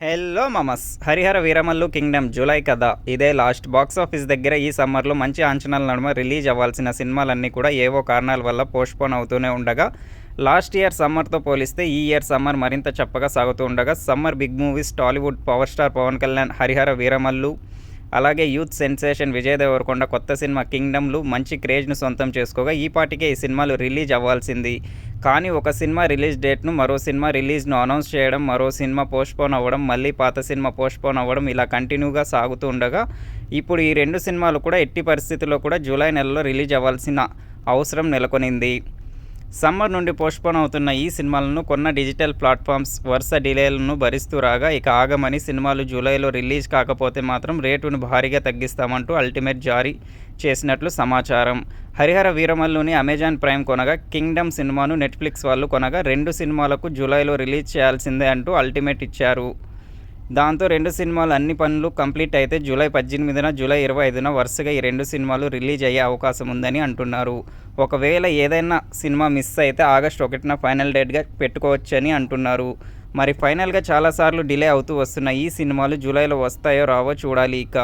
Hello mamas. Harihara Veeramallu kingdom July కథ ఇదే last box office దగ్గర ఈ సమ్మర్లో మంచి అంచనాల నడుమ రిలీజ్ అవ్వాల్సిన సినిమాలన్నీ కూడా ఏవో కారణాల వల్ల పోస్ట్పోన్ అవుతూనే ఉండగా లాస్ట్ ఇయర్ సమ్మర్తో పోలిస్తే ఈ ఇయర్ సమ్మర్ మరింత చప్పగా సాగుతూ ఉండగా summer big movies Tollywood power star Pawan Kalyan Harihara Veeramallu అలాగే యూత్ సెన్సేషన్ విజయ్ దేవరకొండ కొత్త సినిమా కింగ్డమ్లు మంచి క్రేజ్ను సొంతం చేసుకోగా ఈ పాటికే ఈ సినిమాలు రిలీజ్ అవ్వాల్సింది. కానీ ఒక సినిమా రిలీజ్ డేట్ను మరో సినిమా రిలీజ్ను అనౌన్స్ చేయడం మరో సినిమా పోస్ట్పోన్ అవ్వడం మళ్ళీ పాత సినిమా పోస్ట్పోన్ అవ్వడం ఇలా కంటిన్యూగా సాగుతూ ఉండగా ఇప్పుడు ఈ రెండు సినిమాలు కూడా ఎట్టి పరిస్థితుల్లో కూడా జూలై నెలలో రిలీజ్ అవ్వాల్సిన అవసరం నెలకొనింది. సమ్మర్ నుండి పోస్ట్పోన్ అవుతున్న ఈ సినిమాలను కొన్న డిజిటల్ ప్లాట్ఫామ్స్ వరుస డిలేలను భరిస్తూ రాగా ఇక ఆగమని సినిమాలు జూలైలో రిలీజ్ కాకపోతే మాత్రం రేటును భారీగా తగ్గిస్తామంటూ అల్టిమేట్ జారీ చేసినట్లు సమాచారం. హరిహర వీరమల్లుని అమెజాన్ ప్రైమ్ కొనగా కింగ్డమ్ సినిమాను నెట్ఫ్లిక్స్ వాళ్ళు కొనగా రెండు సినిమాలకు జూలైలో రిలీజ్ చేయాల్సిందే అంటూ అల్టిమేట్ ఇచ్చారు. దాంతో రెండు సినిమాలు అన్ని పనులు కంప్లీట్ అయితే జూలై పద్దెనిమిదిన జూలై ఇరవై ఐదున వరుసగా ఈ రెండు సినిమాలు రిలీజ్ అయ్యే అవకాశం ఉందని అంటున్నారు. ఒకవేళ ఏదైనా సినిమా మిస్ అయితే ఆగస్ట్ ఒకటిన ఫైనల్ డేట్గా పెట్టుకోవచ్చని అంటున్నారు. మరి ఫైనల్గా చాలాసార్లు డిలే అవుతూ వస్తున్న ఈ సినిమాలు జూలైలో వస్తాయో రావో చూడాలి ఇక.